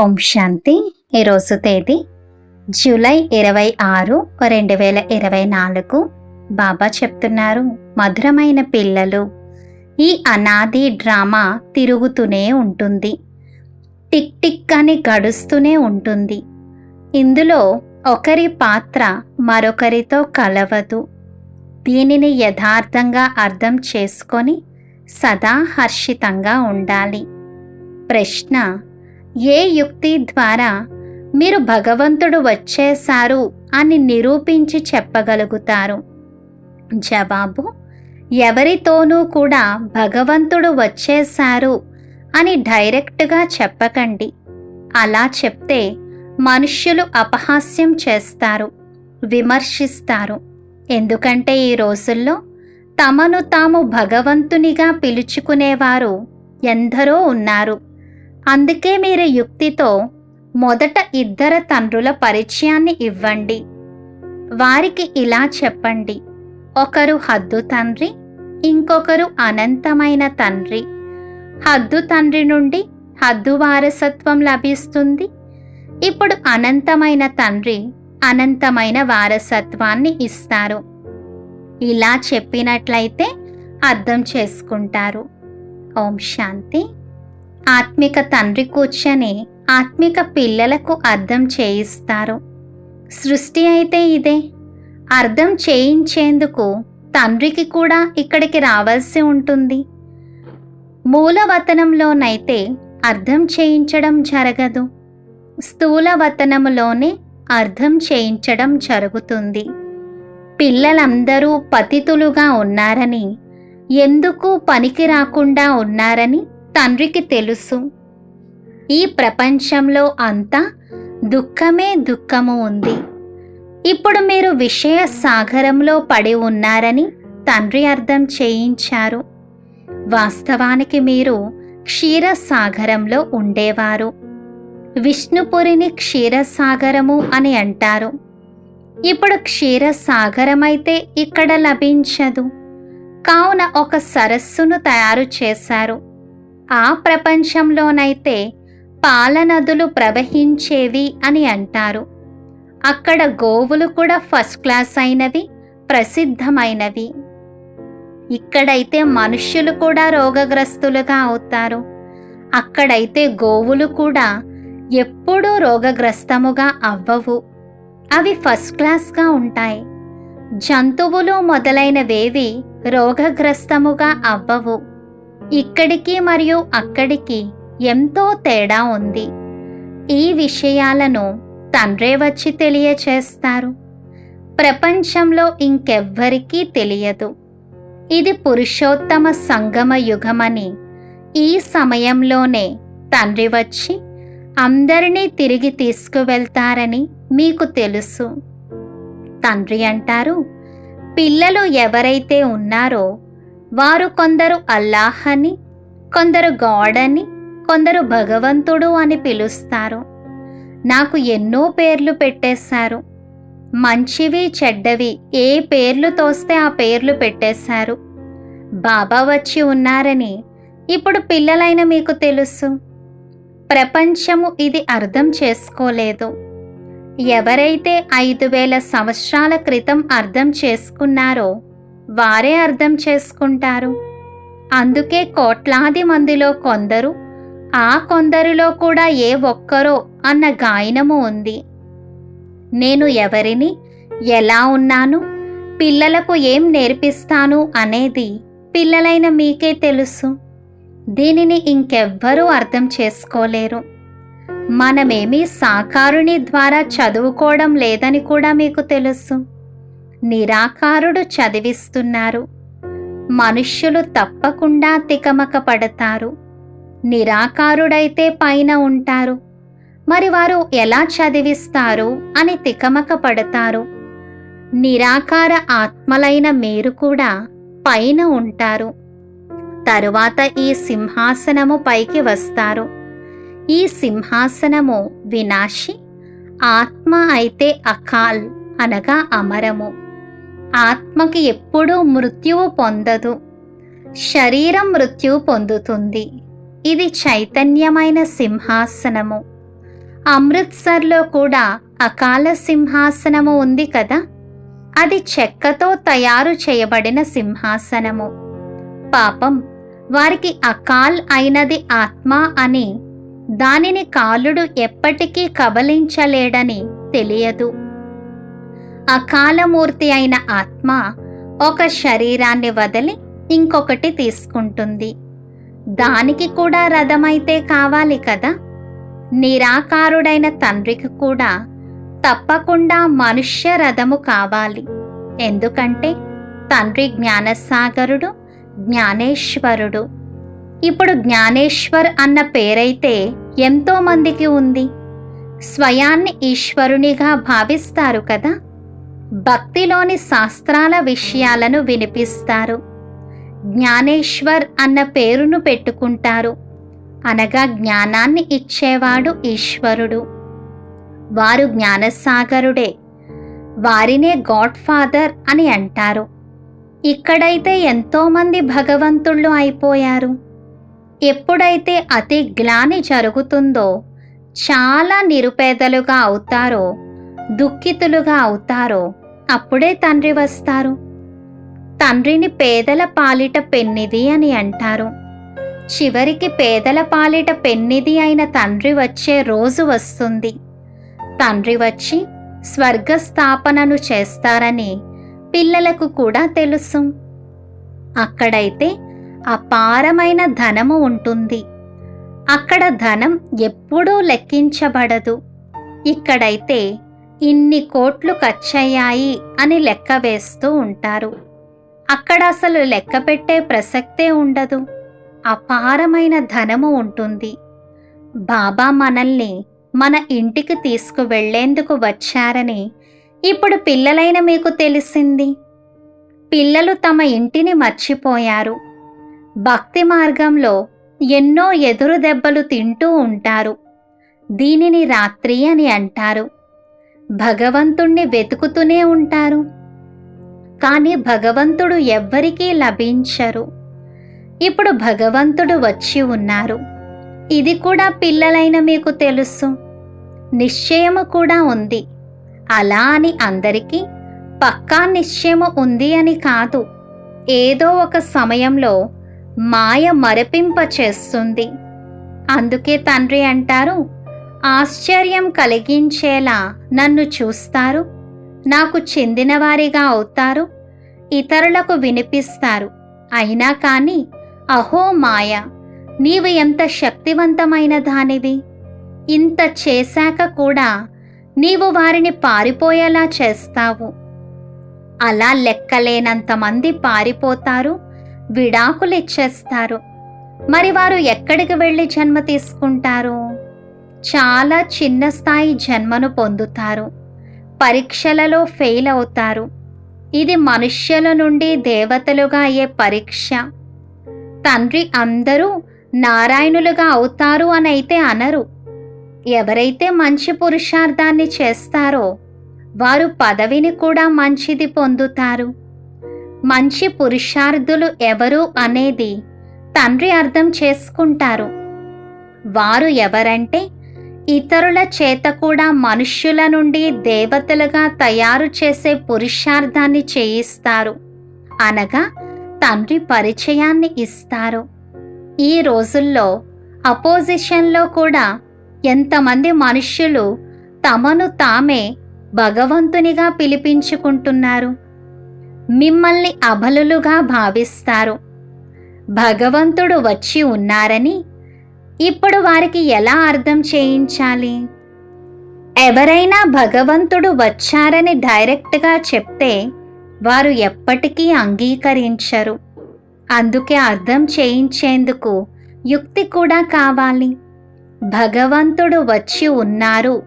ఓం శాంతి. ఈరోజు తేదీ జూలై ఇరవై ఆరు రెండు వేల ఇరవై నాలుగు. బాబా చెప్తున్నారు మధురమైన పిల్లలు. ఈ అనాది డ్రామా తిరుగుతూనే ఉంటుంది. టిక్ టిక్ అని గడుస్తూనే ఉంటుంది. ఇందులో ఒకరి పాత్ర మరొకరితో కలవదు. దీనిని యథార్థంగా అర్థం చేసుకొని సదా హర్షితంగా ఉండాలి. ప్రశ్న ఏ యుక్తి ద్వారా మీరు భగవంతుడు వచ్చేశారు అని నిరూపించి చెప్పగలుగుతారు? జవాబు ఎవరితోనూ కూడా భగవంతుడు వచ్చేశారు అని డైరెక్ట్గా చెప్పకండి. అలా చెప్తే మనుష్యులు అపహాస్యం చేస్తారు విమర్శిస్తారు. ఎందుకంటే ఈ రోజుల్లో తమను తాము భగవంతునిగా పిలుచుకునేవారు ఎందరో ఉన్నారు. అందుకే మీరు యుక్తితో మొదట ఇద్దరు తండ్రుల పరిచయాన్ని ఇవ్వండి. వారికి ఇలా చెప్పండి. ఒకరు హద్దు తండ్రి ఇంకొకరు అనంతమైన తండ్రి. హద్దు తండ్రి నుండి హద్దు వారసత్వం లభిస్తుంది. ఇప్పుడు అనంతమైన తండ్రి అనంతమైన వారసత్వాన్ని ఇస్తారు. ఇలా చెప్పినట్లయితే అర్థం చేసుకుంటారు. ఓం శాంతి. ఆత్మిక తండ్రి కూర్చొని ఆత్మిక పిల్లలకు అర్థం చేయిస్తారు. సృష్టి అయితే ఇదే. అర్థం చేయించేందుకు తండ్రికి కూడా ఇక్కడికి రావాల్సి ఉంటుంది. మూలవతనంలోనైతే అర్థం చేయించడం జరగదు. స్థూలవతనములోనే అర్థం చేయించడం జరుగుతుంది. పిల్లలందరూ పతితులుగా ఉన్నారని ఎందుకు పనికి రాకుండా ఉన్నారని తండ్రికి తెలుసు. ఈ ప్రపంచంలో అంతా దుఃఖమే దుఃఖము ఉంది. ఇప్పుడు మీరు విషయ సాగరంలో పడి ఉన్నారని తండ్రి అర్థం చేయించారు. వాస్తవానికి మీరు క్షీరసాగరంలో ఉండేవారు. విష్ణుపురిని క్షీరసాగరము అని అంటారు. ఇప్పుడు క్షీరసాగరమైతే ఇక్కడ లభించదు. కావున ఒక సరస్సును తయారు చేశారు. ఆ ప్రపంచంలోనైతే పాలనదులు ప్రవహించేవి అని అంటారు. అక్కడ గోవులు కూడా ఫస్ట్ క్లాస్ అయినవి ప్రసిద్ధమైనవి. ఇక్కడైతే మనుష్యులు కూడా రోగగ్రస్తులుగా అవుతారు. అక్కడైతే గోవులు కూడా ఎప్పుడూ రోగగ్రస్తముగా అవ్వవు. అవి ఫస్ట్ క్లాస్గా ఉంటాయి. జంతువులు మొదలైనవేవి రోగగ్రస్తముగా అవ్వవు. ఇక్కడికి మరియు అక్కడికి ఎంతో తేడా ఉంది. ఈ విషయాలను తండ్రే వచ్చి తెలియచేస్తారు. ప్రపంచంలో ఇంకెవ్వరికీ తెలియదు. ఇది పురుషోత్తమ సంగమ యుగమని ఈ సమయంలోనే తండ్రి వచ్చి అందరినీ తిరిగి తీసుకువెళ్తారని మీకు తెలుసు. తండ్రి అంటారు పిల్లలు ఎవరైతే ఉన్నారో వారు కొందరు అల్లాహ్ అని కొందరు గాడ్ అని కొందరు భగవంతుడు అని పిలుస్తారు. నాకు ఎన్నో పేర్లు పెట్టేశారు. మంచివి చెడ్డవి ఏ పేర్లు తోస్తే ఆ పేర్లు పెట్టేశారు. బాబా వచ్చి ఉన్నారని ఇప్పుడు పిల్లలైన మీకు తెలుసు. ప్రపంచము ఇది అర్థం చేసుకోలేదు. ఎవరైతే ఐదు వేల సంవత్సరాల క్రితం అర్థం చేసుకున్నారో వారే అర్థం చేసుకుంటారు. అందుకే కోట్లాది మందిలో కొందరు ఆ కొందరిలో కూడా ఏ ఒక్కరో అన్న గాయనము ఉంది. నేను ఎవరిని ఎలా ఉన్నాను పిల్లలకు ఏం నేర్పిస్తాను అనేది పిల్లలైన మీకే తెలుసు. దీనిని ఇంకెవ్వరూ అర్థం చేసుకోలేరు. మనమేమీ సాకారుని ద్వారా చదువుకోవడం లేదని కూడా మీకు తెలుసు. నిరాకారుడు చదివిస్తున్నారు. మనుష్యులు తప్పకుండా తికమక పడతారు నిరాకారుడైతే పైన ఉంటారు. మరి వారు ఎలా చదివిస్తారు అని తికమక పడతారు నిరాకార ఆత్మలైన మీరు కూడా పైన ఉంటారు. తరువాత ఈ సింహాసనము పైకి వస్తారు. ఈ సింహాసనము వినాశి ఆత్మ అయితే అకాల్ అనగా అమరము. ఆత్మకి ఎప్పుడూ మృత్యువు పొందదు. శరీరం మృత్యువు పొందుతుంది. ఇది చైతన్యమైన సింహాసనము. అమృత్సర్లో కూడా అకాల సింహాసనము ఉంది కదా? అది చెక్కతో తయారు చేయబడిన సింహాసనము. పాపం వారికి అకాల్ అయినది ఆత్మ అని దానిని కాలుడు ఎప్పటికీ కబలించలేడని తెలియదు. అకాలమూర్తి అయిన ఆత్మ ఒక శరీరాన్ని వదిలి ఇంకొకటి తీసుకుంటుంది. దానికి కూడా రథమైతే కావాలి కదా? నిరాకారుడైన తండ్రికి కూడా తప్పకుండా మనుష్య రథము కావాలి. ఎందుకంటే తండ్రి జ్ఞానసాగరుడు జ్ఞానేశ్వరుడు. ఇప్పుడు జ్ఞానేశ్వర్ అన్న పేరైతే ఎంతో మందికి ఉంది. స్వయాన్ని ఈశ్వరునిగా భావిస్తారు కదా? భక్తిలోని శాస్త్రాల విషయాలను వినిపిస్తారు. జ్ఞానేశ్వర్ అన్న పేరును పెట్టుకుంటారు. అనగా జ్ఞానాన్ని ఇచ్చేవాడు ఈశ్వరుడు. వారు జ్ఞానసాగరుడే. వారినే గాడ్ ఫాదర్ అని అంటారు. ఇక్కడైతే ఎంతోమంది భగవంతుళ్ళు అయిపోయారు. ఎప్పుడైతే అతి గ్లాని జరుగుతుందో చాలా నిరుపేదలుగా అవుతారో దుఃఖితులుగా అవుతారో అప్పుడే తండ్రి వస్తారు. తండ్రిని పేదల పాలిట పెన్నిది అని అంటారు. చివరికి పేదల పాలిట పెన్నిది అయిన తండ్రి వచ్చే రోజు వస్తుంది. తండ్రి వచ్చి స్వర్గస్థాపనను చేస్తారని పిల్లలకు కూడా తెలుసు. అక్కడైతే అపారమైన ధనము ఉంటుంది. అక్కడ ధనం ఎప్పుడూ లెక్కించబడదు. ఇక్కడైతే ఇన్ని కోట్లు ఖర్చయ్యాయి అని లెక్క వేస్తూ ఉంటారు. అక్కడ అసలు లెక్క పెట్టే ప్రసక్తే ఉండదు. అపారమైన ధనము ఉంటుంది. బాబా మనల్ని మన ఇంటికి తీసుకువెళ్ళేందుకు వచ్చారని ఇప్పుడు పిల్లలైన మీకు తెలిసింది. పిల్లలు తమ ఇంటిని మర్చిపోయారు. భక్తి మార్గంలో ఎన్నో ఎదురు దెబ్బలు తింటూ ఉంటారు. దీనిని రాత్రి అని అంటారు. భగవంతుణ్ణి వెతుకుతూనే ఉంటారు. కానీ భగవంతుడు ఎవ్వరికీ లభించరు. ఇప్పుడు భగవంతుడు వచ్చి ఉన్నారు. ఇది కూడా పిల్లలైన మీకు తెలుసు. నిశ్చయము కూడా ఉంది. అలా అని అందరికీ పక్కా నిశ్చయము ఉంది అని కాదు. ఏదో ఒక సమయంలో మాయ మరపింప చేస్తుంది అందుకే తండ్రి అంటారు ఆశ్చర్యం కలిగించేలా నన్ను చూస్తారు. నాకు చెందినవారిగా అవుతారు. ఇతరులకు వినిపిస్తారు. అయినా కానీ అహో మాయ నీవు ఎంత శక్తివంతమైన దానివి. ఇంత చేశాక కూడా నీవు వారిని పారిపోయేలా చేస్తావు. అలా లెక్కలేనంతమంది పారిపోతారు విడాకులు ఇచ్చేస్తారు మరి వారు ఎక్కడికి వెళ్ళి జన్మ తీసుకుంటారు? చాలా చిన్న స్థాయి జన్మను పొందుతారు. పరీక్షలలో ఫెయిల్ అవుతారు. ఇది మనుష్యుల నుండి దేవతలుగా అయ్యే పరీక్ష. తండ్రి అందరూ నారాయణులుగా అవుతారు అని అయితే అనరు. ఎవరైతే మంచి పురుషార్థాన్ని చేస్తారో వారు పదవిని కూడా మంచిది పొందుతారు. మంచి పురుషార్థులు ఎవరు అనేది తండ్రి అర్థం చేసుకుంటారు. వారు ఎవరంటే ఇతరుల చేత కూడా మనుష్యుల నుండి దేవతలుగా తయారు చేసే పురుషార్థాన్ని చేయిస్తారు. అనగా తండ్రి పరిచయాన్ని ఇస్తారు. ఈ రోజుల్లో అపోజిషన్లో కూడా ఎంతమంది మనుష్యులు తమను తామే భగవంతునిగా పిలిపించుకుంటున్నారు. మిమ్మల్ని అబలులుగా భావిస్తారు. భగవంతుడు వచ్చి ఉన్నారని ఇప్పుడు వారికి ఎలా అర్థం చేయించాలి? ఎవరైనా భగవంతుడు వచ్చారని డైరెక్ట్గా చెప్తే వారు ఎప్పటికీ అంగీకరించరు. అందుకే అర్థం చేయించేందుకు యుక్తి కూడా కావాలి. భగవంతుడు వచ్చి ఉన్నారు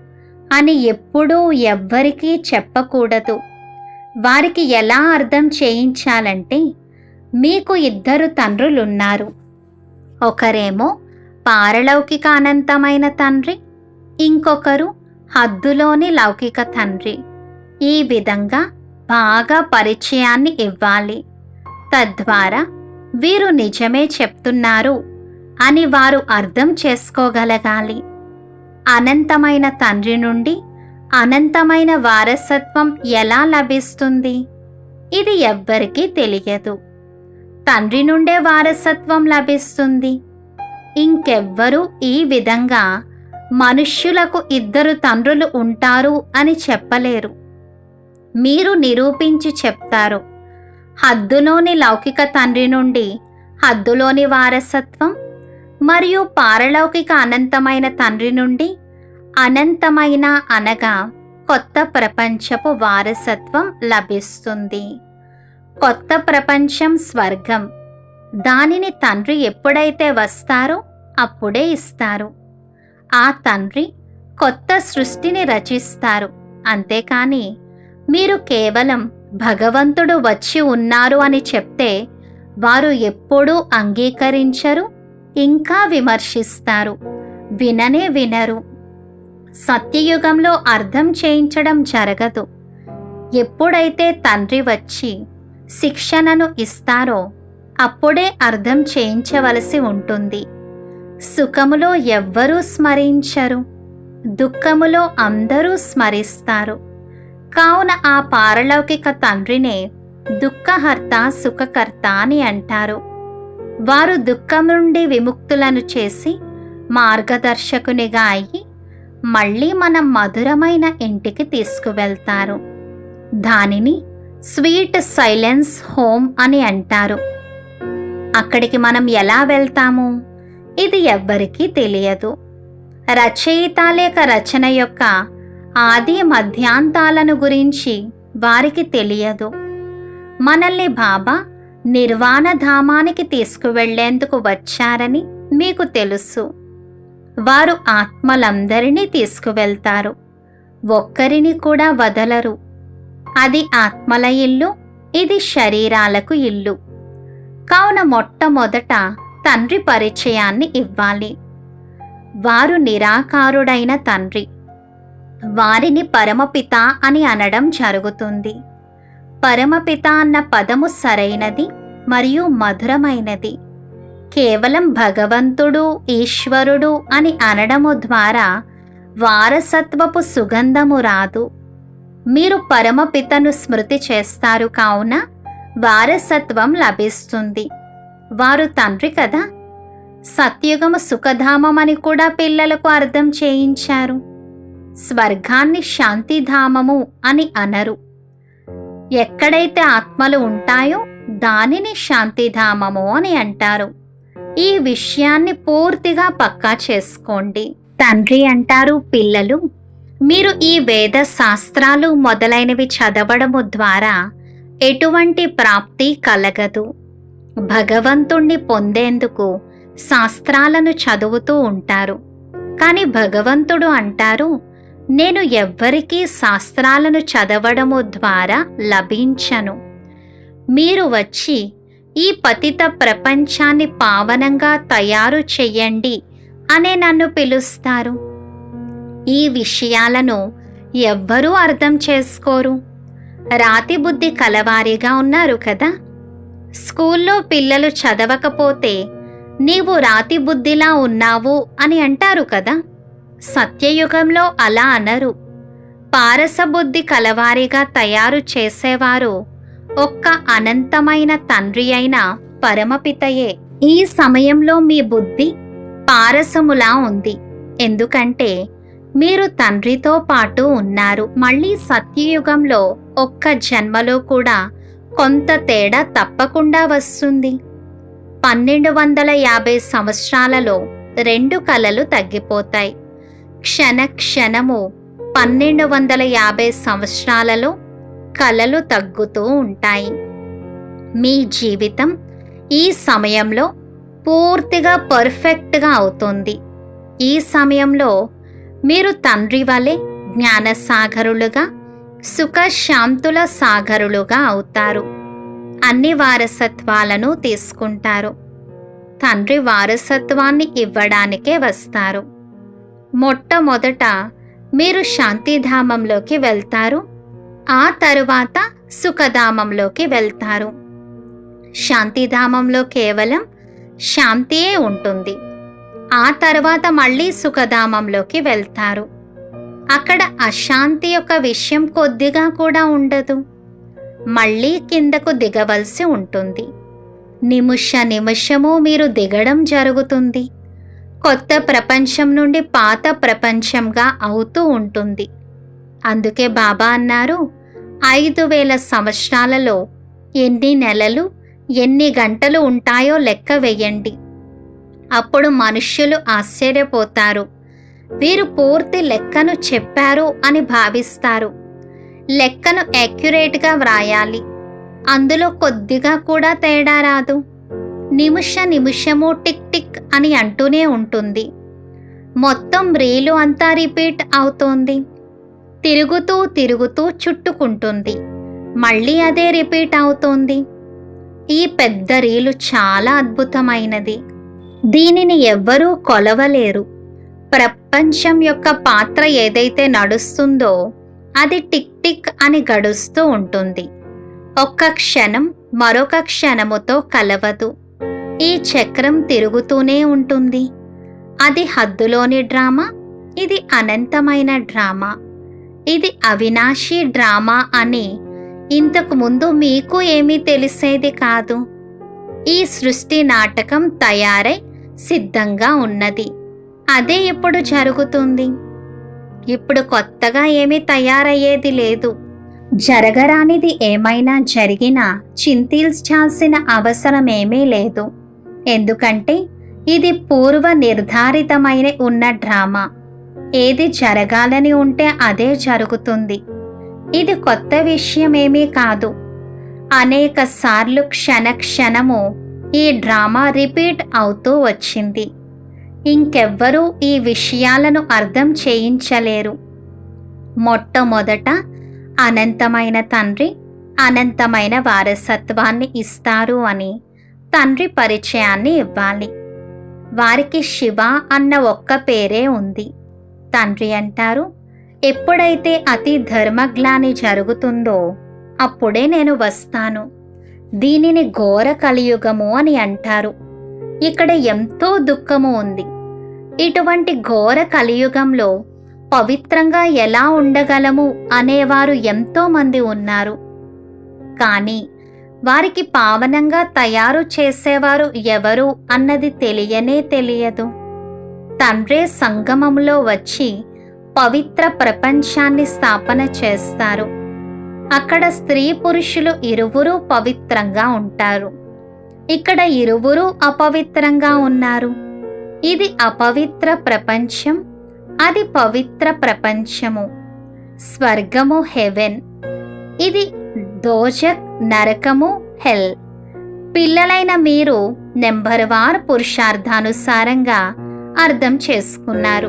అని ఎప్పుడూ ఎవ్వరికీ చెప్పకూడదు. వారికి ఎలా అర్థం చేయించాలంటే మీకు ఇద్దరు తండ్రులున్నారు. ఒకరేమో పారలౌకిక అనంతమైన తండ్రి ఇంకొకరు హద్దులోని లౌకిక తండ్రి. ఈ విధంగా బాగా పరిచయాన్ని ఇవ్వాలి. తద్వారా వీరు నిజమే చెప్తున్నారు అని వారు అర్థం చేసుకోగలగాలి. అనంతమైన తండ్రి నుండి అనంతమైన వారసత్వం ఎలా లభిస్తుంది? ఇది ఎవ్వరికీ తెలియదు. తండ్రి నుండే వారసత్వం లభిస్తుంది. ఇంకెవ్వరూ ఈ విధంగా మనుష్యులకు ఇద్దరు తండ్రులు ఉంటారు అని చెప్పలేరు. మీరు నిరూపించి చెప్తారు హద్దులోని లౌకిక తండ్రి నుండి హద్దులోని వారసత్వం మరియు పారలౌకిక అనంతమైన తండ్రి నుండి అనంతమైన అనగా కొత్త ప్రపంచపు వారసత్వం లభిస్తుంది. కొత్త ప్రపంచం స్వర్గం. దానిని తండ్రి ఎప్పుడైతే వస్తారో అప్పుడే ఇస్తారు. ఆ తండ్రి కొత్త సృష్టిని రచిస్తారు. అంతేకాని మీరు కేవలం భగవంతుడు వచ్చి ఉన్నారు అని చెప్తే వారు ఎప్పుడూ అంగీకరించరు ఇంకా విమర్శిస్తారు. విననే వినరు. సత్యయుగంలో అర్థం చేయించడం జరగదు. ఎప్పుడైతే తండ్రి వచ్చి శిక్షణను ఇస్తారో అప్పుడే అర్థం చేయించవలసి ఉంటుంది. సుఖములో ఎవ్వరూ స్మరించరు. దుఃఖములో అందరూ స్మరిస్తారు. కావున ఆ పారలౌకిక తండ్రినే దుఃఖహర్త సుఖకర్త అని అంటారు. వారు దుఃఖం నుండి విముక్తులను చేసి మార్గదర్శకునిగా అయ్యి మళ్ళీ మనం మధురమైన ఇంటికి తీసుకువెళ్తారు. దానిని స్వీట్ సైలెన్స్ హోమ్ అని అంటారు. అక్కడికి మనం ఎలా వెళ్తాము? ఇది ఎవ్వరికీ తెలియదు. రచయిత లేక రచన యొక్క ఆది మధ్యాంతాలను గురించి వారికి తెలియదు. మనల్ని బాబా నిర్వాణధామానికి తీసుకువెళ్ళేందుకు వచ్చారని మీకు తెలుసు. వారు ఆత్మలందరినీ తీసుకువెళ్తారు. ఒక్కరిని కూడా వదలరు. అది ఆత్మల ఇల్లు ఇది శరీరాలకు ఇల్లు. కావున మొట్టమొదట తండ్రి పరిచయాన్ని ఇవ్వాలి. వారు నిరాకారుడైన తండ్రి. వారిని పరమపిత అని అనడం జరుగుతుంది. పరమపిత అన్న పదము సరైనది మరియు మధురమైనది. కేవలం భగవంతుడు ఈశ్వరుడు అని అనడము ద్వారా వారసత్వపు సుగంధము రాదు. మీరు పరమపితను స్మృతి చేస్తారు కావున వారసత్వం లభిస్తుంది. వారు తండ్రి కదా. సత్యుగము సుఖధామం అని కూడా పిల్లలకు అర్థం చేయించారు. స్వర్గాన్ని శాంతిధామము అని అనరు. ఎక్కడైతే ఆత్మలు ఉంటాయో దానిని శాంతిధామము అని అంటారు. ఈ విషయాన్ని పూర్తిగా పక్కా చేసుకోండి. తండ్రి అంటారు పిల్లలు మీరు ఈ వేద శాస్త్రాలు మొదలైనవి చదవడము ద్వారా ఎటువంటి ప్రాప్తి కలగదు. భగవంతుణ్ణి పొందేందుకు శాస్త్రాలను చదువుతూ ఉంటారు. కానీ భగవంతుడు అంటారు నేను ఎవ్వరికీ శాస్త్రాలను చదవడము ద్వారా లభించను. మీరు వచ్చి ఈ పతిత ప్రపంచాన్ని పావనంగా తయారు చెయ్యండి అనే నన్ను పిలుస్తారు. ఈ విషయాలను ఎవ్వరూ అర్థం చేసుకోరు. రాతి బుద్ధి కలవారిగా ఉన్నారు కదా? స్కూల్లో పిల్లలు చదవకపోతే నీవు రాతి బుద్ధిలా ఉన్నావు అని అంటారు కదా. సత్యయుగంలో అలా అనరు. పారసబుద్ధి కలవారిగా తయారు చేసేవారు ఒక్క అనంతమైన తండ్రి అయిన పరమపితయే. ఈ సమయంలో మీ బుద్ధి పారసములా ఉంది. ఎందుకంటే మీరు తండ్రితో పాటు ఉన్నారు. మళ్ళీ సత్యయుగంలో ఒక్క జన్మలో కూడా కొంత తేడా తప్పకుండా వస్తుంది. పన్నెండు వందల యాభై సంవత్సరాలలో రెండు కళలు తగ్గిపోతాయి. క్షణ క్షణము పన్నెండు వందల యాభై సంవత్సరాలలో కళలు తగ్గుతూ ఉంటాయి. మీ జీవితం ఈ సమయంలో పూర్తిగా పర్ఫెక్ట్గా అవుతుంది. ఈ సమయంలో మీరు తండ్రి వలె జ్ఞానసాగరులుగా సుఖశాంతుల సాగరులుగా అవుతారు. అన్ని వారసత్వాలను తీసుకుంటారు. తండ్రి వారసత్వాన్ని ఇవ్వడానికే వస్తారు. మొట్టమొదట మీరు శాంతిధామంలోకి వెళ్తారు. ఆ తరువాత సుఖధామంలోకి వెళ్తారు. శాంతిధామంలో కేవలం శాంతియే ఉంటుంది. ఆ తర్వాత మళ్ళీ సుఖధామంలోకి వెళ్తారు. అక్కడ అశాంతి యొక్క విషయం కొద్దిగా కూడా ఉండదు. మళ్ళీ కిందకు దిగవలసి ఉంటుంది. నిమిష నిమిషము మీరు దిగడం జరుగుతుంది. కొత్త ప్రపంచం నుండి పాత ప్రపంచంగా అవుతూ ఉంటుంది. అందుకే బాబా అన్నారు ఐదు వేల సంవత్సరాలలో ఎన్ని నెలలు ఎన్ని గంటలు ఉంటాయో లెక్క వెయ్యండి అప్పుడు మనుష్యులు ఆశ్చర్యపోతారు. వీరు పూర్తి లెక్కను చెప్పారు అని భావిస్తారు. లెక్కను యాక్యురేట్గా వ్రాయాలి. అందులో కొద్దిగా కూడా తేడా రాదు. నిమిష నిమిషము టిక్ టిక్ అని అంటూనే ఉంటుంది. మొత్తం రీలు అంతా రిపీట్ అవుతోంది. తిరుగుతూ తిరుగుతూ చుట్టుకుంటుంది. మళ్ళీ అదే రిపీట్ అవుతోంది. ఈ పెద్ద రీలు చాలా అద్భుతమైనది. దీనిని ఎవ్వరూ కొలవలేరు. ప్ర ప్రపంచం యొక్క పాత్ర ఏదైతే నడుస్తుందో అది టిక్ టిక్ అని గడుస్తూ ఉంటుంది. ఒక్క క్షణం మరొక క్షణముతో కలవదు. ఈ చక్రం తిరుగుతూనే ఉంటుంది. అది హద్దులోని డ్రామా ఇది అనంతమైన డ్రామా. ఇది అవినాశి డ్రామా అని ఇంతకు ముందు మీకు ఏమీ తెలిసేది కాదు. ఈ సృష్టి నాటకం తయారై సిద్ధంగా ఉన్నది. అదే ఇప్పుడు జరుగుతుంది? ఇప్పుడు కొత్తగా ఏమీ తయారయ్యేది లేదు. జరగరానిది ఏమైనా జరిగినా చింతించాల్సిన అవసరమేమీ లేదు. ఎందుకంటే ఇది పూర్వ నిర్ధారితమైన ఉన్న డ్రామా. ఏది జరగాలని ఉంటే అదే జరుగుతుంది. ఇది కొత్త విషయమేమీ కాదు. అనేక సార్లు క్షణ క్షణము ఈ డ్రామా రిపీట్ అవుతూ వచ్చింది. ఇంకెవ్వరూ ఈ విషయాలను అర్థం చేయించలేరు. మొట్టమొదట అనంతమైన తండ్రి అనంతమైన వారసత్వాన్ని ఇస్తారు అని తండ్రి పరిచయాన్ని ఇవ్వాలి. వారికి శివ అన్న ఒక్క పేరే ఉంది. తండ్రి అంటారు ఎప్పుడైతే అతి ధర్మగ్లాని జరుగుతుందో అప్పుడే నేను వస్తాను. దీనిని ఘోర కలియుగము అని అంటారు. ఇక్కడ ఎంతో దుఃఖము ఉంది. ఇటువంటి ఘోర కలియుగంలో పవిత్రంగా ఎలా ఉండగలము అనేవారు ఎంతో మంది ఉన్నారు. కానీ వారికి పావనంగా తయారు చేసేవారు ఎవరు అన్నది తెలియనే తెలియదు. తండ్రే సంగమంలో వచ్చి పవిత్ర ప్రపంచాన్ని స్థాపన చేస్తారు. అక్కడ స్త్రీ పురుషులు ఇరువురూ పవిత్రంగా ఉంటారు. ఇక్కడ ఇరువురూ అపవిత్రంగా ఉన్నారు. ఇది అపవిత్ర ప్రపంచం. అది పవిత్ర ప్రపంచము. స్వర్గము హెవెన్. ఇది దోజక్ నరకము హెల్. పిల్లలైన మీరు నెంబర్ వార్ పురుషార్థానుసారంగా అర్థం చేసుకున్నారు.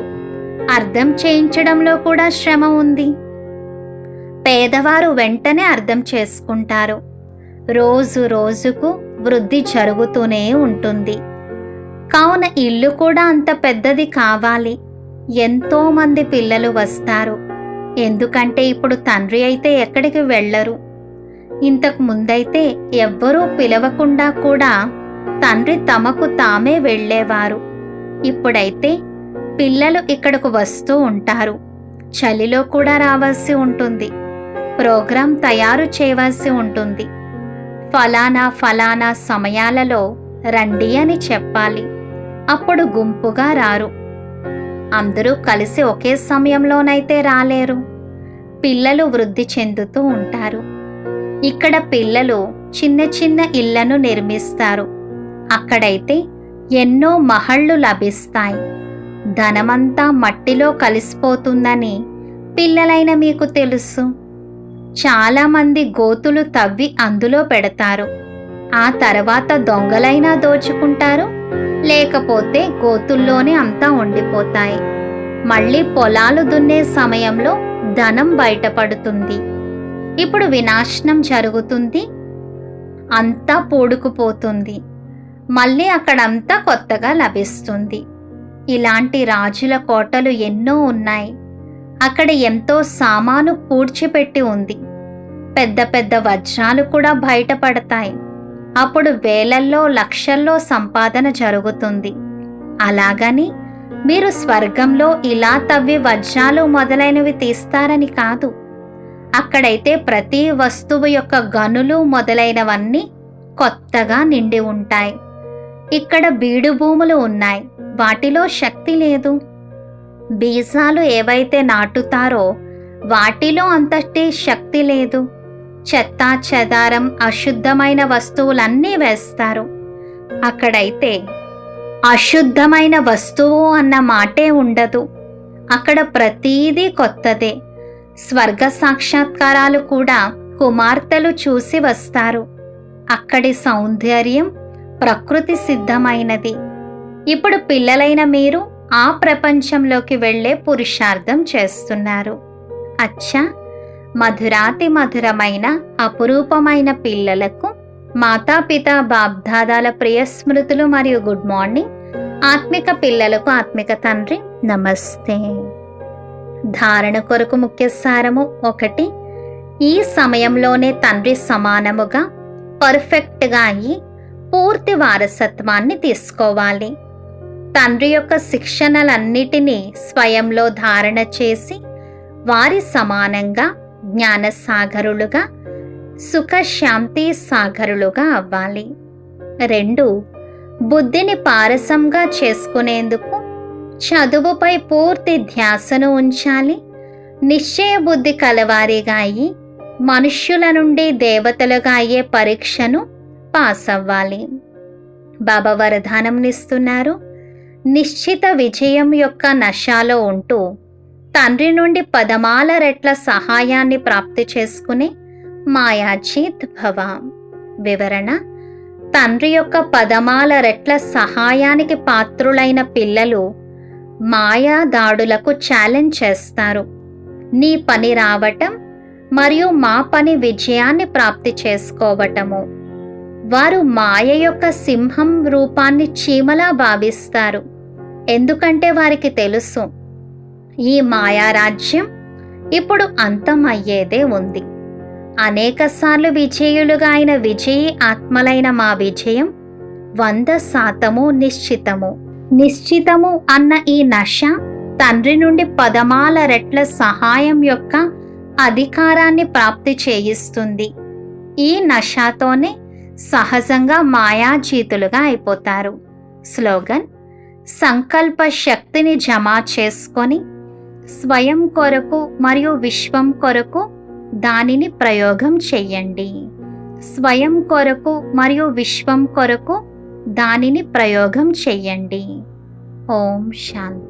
అర్థం చేయించడంలో కూడా శ్రమ ఉంది. పేదవారు వెంటనే అర్థం చేసుకుంటారు. రోజు రోజుకు వృద్ధి జరుగుతూనే ఉంటుంది. కావున ఇల్లు కూడా అంత పెద్దది కావాలి. ఎంతో మంది పిల్లలు వస్తారు. ఎందుకంటే ఇప్పుడు తండ్రి అయితే ఎక్కడికి వెళ్ళరు. ఇంతకు ముందైతే ఎవ్వరూ పిలవకుండా కూడా తండ్రి తమకు తామే వెళ్ళేవారు. ఇప్పుడైతే పిల్లలు ఇక్కడకు వస్తూ ఉంటారు. చలిలో కూడా రావాల్సి ఉంటుంది. ప్రోగ్రాం తయారు చేయవలసి ఉంటుంది. ఫలానా ఫలానా సమయాలలో రండి అని చెప్పాలి. అప్పుడు గుంపుగా రారు. అందరూ కలిసి ఒకే సమయంలోనైతే రాలేరు. పిల్లలు వృద్ధి చెందుతూ ఉంటారు. ఇక్కడ పిల్లలు చిన్న చిన్న ఇళ్ళను నిర్మిస్తారు. అక్కడైతే ఎన్నో మహళ్ళు లభిస్తాయి. ధనమంతా మట్టిలో కలిసిపోతుందని పిల్లలైన మీకు తెలుసు. చాలామంది గోతులు తవ్వి అందులో పెడతారు. ఆ తర్వాత దొంగలైనా దోచుకుంటారు. లేకపోతే గోతుల్లోనే అంతా ఉండిపోతాయి. మళ్ళీ పొలాలు దున్నే సమయంలో ధనం బయటపడుతుంది. ఇప్పుడు వినాశనం జరుగుతుంది. అంతా పూడుకుపోతుంది. మళ్ళీ అక్కడంతా కొత్తగా లభిస్తుంది. ఇలాంటి రాజుల కోటలు ఎన్నో ఉన్నాయి. అక్కడ ఎంతో సామాను పూడ్చిపెట్టి ఉంది. పెద్ద పెద్ద వజ్రాలు కూడా బయటపడతాయి. అప్పుడు వేలల్లో లక్షల్లో సంపాదన జరుగుతుంది. అలాగని మీరు స్వర్గంలో ఇలా తవ్వి వజ్రాలు మొదలైనవి తీస్తారని కాదు. అక్కడైతే ప్రతి వస్తువు యొక్క గనులు మొదలైనవన్నీ కొత్తగా నిండి ఉంటాయి. ఇక్కడ బీడు భూములు ఉన్నాయి. వాటిలో శక్తి లేదు. బీజాలు ఏవైతే నాటుతారో వాటిలో అంతటి శక్తి లేదు. చెత్త చెదారం అశుద్ధమైన వస్తువులన్నీ వేస్తారు. అక్కడైతే అశుద్ధమైన వస్తువు అన్న మాటే ఉండదు. అక్కడ ప్రతీదీ కొత్తదే. స్వర్గ సాక్షాత్కారాలు కూడా కుమార్తెలు చూసి వస్తారు. అక్కడి సౌందర్యం ప్రకృతి సిద్ధమైనది. ఇప్పుడు పిల్లలైన మీరు ఆ ప్రపంచంలోకి వెళ్ళే పురుషార్థం చేస్తున్నారు. అచ్చా! మధురాతి మధురమైన అపురూపమైన పిల్లలకు మాతాపిత బాబ్దాదాల ప్రియ స్మృతులు మరియు గుడ్ మార్నింగ్. ఆత్మిక పిల్లలకు ఆత్మిక తండ్రి నమస్తే. ధారణ కొరకు ముఖ్య సారము ఒకటి. ఈ సమయంలోనే తండ్రి సమానముగా పర్ఫెక్ట్గా అయ్యి పూర్తి వారసత్వాన్ని తీసుకోవాలి. తండ్రి యొక్క శిక్షణలన్నిటినీ స్వయంలో ధారణ చేసి వారి సమానంగా జ్ఞానసాగరులుగా సుఖశాంతి సాగరులుగా అవ్వాలి. రెండు బుద్ధిని పారసంగా చేసుకునేందుకు చదువుపై పూర్తి ధ్యాసను ఉంచాలి. నిశ్చయ బుద్ధి కలవారిగా అయి మనుష్యుల నుండి దేవతలుగా అయ్యే పరీక్షను పాస్ అవ్వాలి బాబా వరదానంనిస్తున్నారు నిశ్చిత విజయం యొక్క నశాలో ఉంటూ తండ్రి నుండి పదమాల రెట్ల సహాయాన్ని ప్రాప్తి చేసుకునే మాయాజీత్ భవ. వివరణ తండ్రి యొక్క పదమాల రెట్ల సహాయానికి పాత్రులైన పిల్లలు మాయా దాడులకు ఛాలెంజ్ చేస్తారు. నీ పని రావటం మరియు మా పని విజయాన్ని ప్రాప్తి చేసుకోవటము. వారు మాయ యొక్క సింహం రూపాన్ని చీమలా భావిస్తారు. ఎందుకంటే వారికి తెలుసు ఈ మాయారాజ్యం ఇప్పుడు అంతం అయ్యేదే ఉంది. అనేకసార్లు విజయులుగా అయిన విజయీ ఆత్మలైన మా విజయం వంద శాతము నిశ్చితము. నిశ్చితము అన్న ఈ నష తండ్రి నుండి పదమాల రెట్ల సహాయం యొక్క అధికారాన్ని ప్రాప్తి చేయిస్తుంది. ఈ నషాతోనే సహజంగా మాయాజీతులుగా అయిపోతారు. స్లోగన్ సంకల్ప శక్తిని జమ చేసుకొని స్వయం కొరకు మరియు విశ్వం కొరకు దానిని ప్రయోగం చెయ్యండి. స్వయం కొరకు మరియు విశ్వం కొరకు దానిని ప్రయోగం చెయ్యండి. ఓం శాంతి.